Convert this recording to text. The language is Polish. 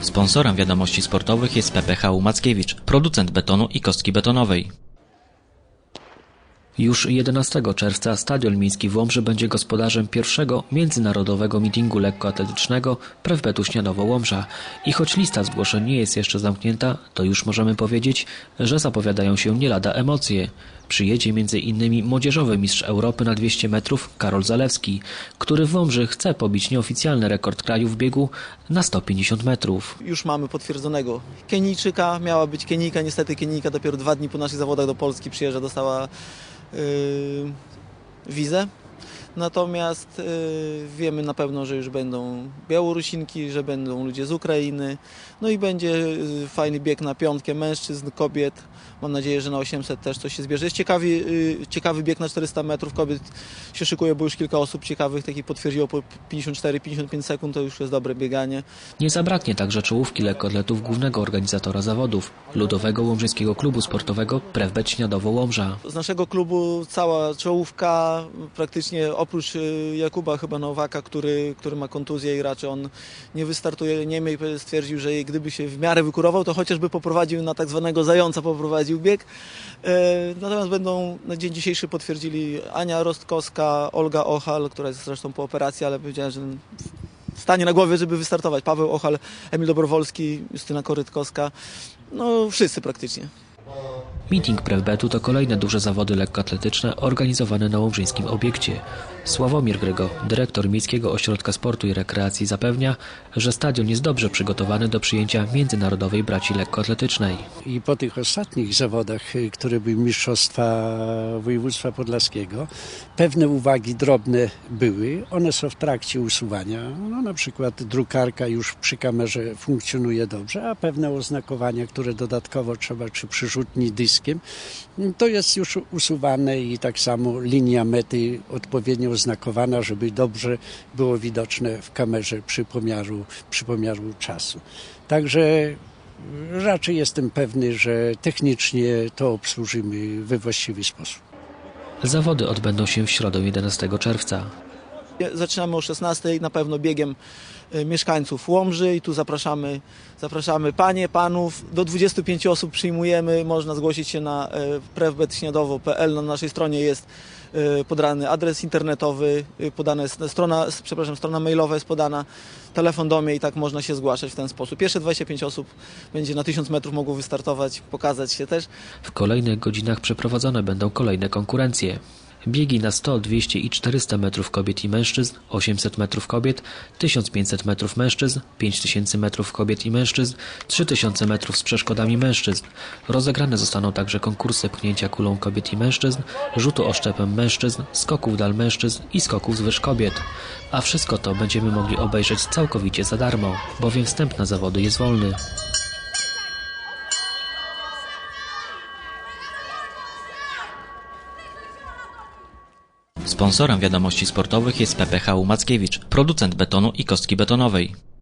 Sponsorem wiadomości sportowych jest PPH Mackiewicz, producent betonu i kostki betonowej. Już 11 czerwca Stadion Miejski w Łomży będzie gospodarzem pierwszego międzynarodowego meetingu lekkoatletycznego Prewbetu Śniadowo-Łomża. I choć lista zgłoszeń nie jest jeszcze zamknięta, to już możemy powiedzieć, że zapowiadają się nie lada emocje. Przyjedzie m.in. młodzieżowy mistrz Europy na 200 metrów Karol Zalewski, który w Łomży chce pobić nieoficjalny rekord kraju w biegu na 150 metrów. już mamy potwierdzonego Kenijczyka. Miała być Kenijka, niestety Kenijka dopiero dwa dni po naszych zawodach do Polski przyjeżdża, dostała Eh, visa. Natomiast yy, wiemy na pewno, że już będą Białorusinki, że będą ludzie z Ukrainy. No i będzie yy, fajny bieg na piątkę mężczyzn, kobiet. Mam nadzieję, że na 800 też coś się zbierze. Jest ciekawy, ciekawy bieg na 400 metrów. Kobiet się szykuje, bo już kilka osób ciekawych takich potwierdziło po 54-55 sekund. To już jest dobre bieganie. Nie zabraknie także czołówki lekkoatletów głównego organizatora zawodów, Ludowego Łomżyńskiego Klubu Sportowego Prewbet Śniadowo-Łomża. Z naszego klubu cała czołówka, praktycznie oprócz y, Jakuba chyba Nowaka, który, który ma kontuzję i raczej on nie wystartuje. Niemniej stwierdził, że gdyby się w miarę wykurował, to chociażby poprowadził na tak zwanego zająca, poprowadził bieg. E, Natomiast będą na dzień dzisiejszy potwierdzili Ania Rostkowska, Olga Ochal, która jest zresztą po operacji, ale powiedziała, że stanie na głowie, żeby wystartować. Paweł Ochal, Emil Dobrowolski, Justyna Korytkowska, no wszyscy praktycznie. Meeting Prewbetu to kolejne duże zawody lekkoatletyczne organizowane na łomżyńskim obiekcie. Sławomir Grygo, dyrektor Miejskiego Ośrodka Sportu i Rekreacji zapewnia, że stadion jest dobrze przygotowany do przyjęcia międzynarodowej braci lekkoatletycznej. I po tych ostatnich zawodach, y, które były Mistrzostwa Województwa Podlaskiego, pewne uwagi drobne były. One są w trakcie usuwania. No, na przykład drukarka już przy kamerze funkcjonuje dobrze, a pewne oznakowania, które dodatkowo trzeba, czy przyrzutni dyskiem, to jest już usuwane i tak samo linia mety odpowiednio oznakowana, żeby dobrze było widoczne w kamerze przy pomiaru, przy pomiaru czasu. Także Raczej jestem pewny, że technicznie to obsłużymy we właściwy sposób. Zawody odbędą się w środę 11 czerwca. Zaczynamy o 16 na pewno biegiem e, mieszkańców Łomży i tu zapraszamy, zapraszamy panie, panów. Do 25 osób przyjmujemy. Można zgłosić się na e, prewbetśniadowo.pl. Na naszej stronie jest e, podany adres internetowy, podane jest strona, przepraszam, strona mailowa jest podana, telefon do mnie i tak można się zgłaszać w ten sposób. Pierwsze 25 osób będzie na 1000 metrów mogło wystartować, pokazać się też. W kolejnych godzinach przeprowadzone będą kolejne konkurencje. Biegi na 100, 200 i 400 metrów kobiet i mężczyzn, 800 metrów kobiet, 1500 metrów mężczyzn, 5000 metrów kobiet i mężczyzn, 3000 metrów z przeszkodami mężczyzn. Rozegrane zostaną także konkursy pchnięcia kulą kobiet i mężczyzn, rzutu oszczepem mężczyzn, skoków dal mężczyzn i skoków z wyż kobiet. A wszystko to będziemy mogli obejrzeć całkowicie za darmo, bowiem wstęp na zawody jest wolny. Sponsorem wiadomości sportowych jest PPH Mackiewicz, producent betonu i kostki betonowej.